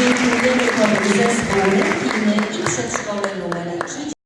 Dziękujemy Komu Zespół Lekcyjny i Przedszkole nr 3.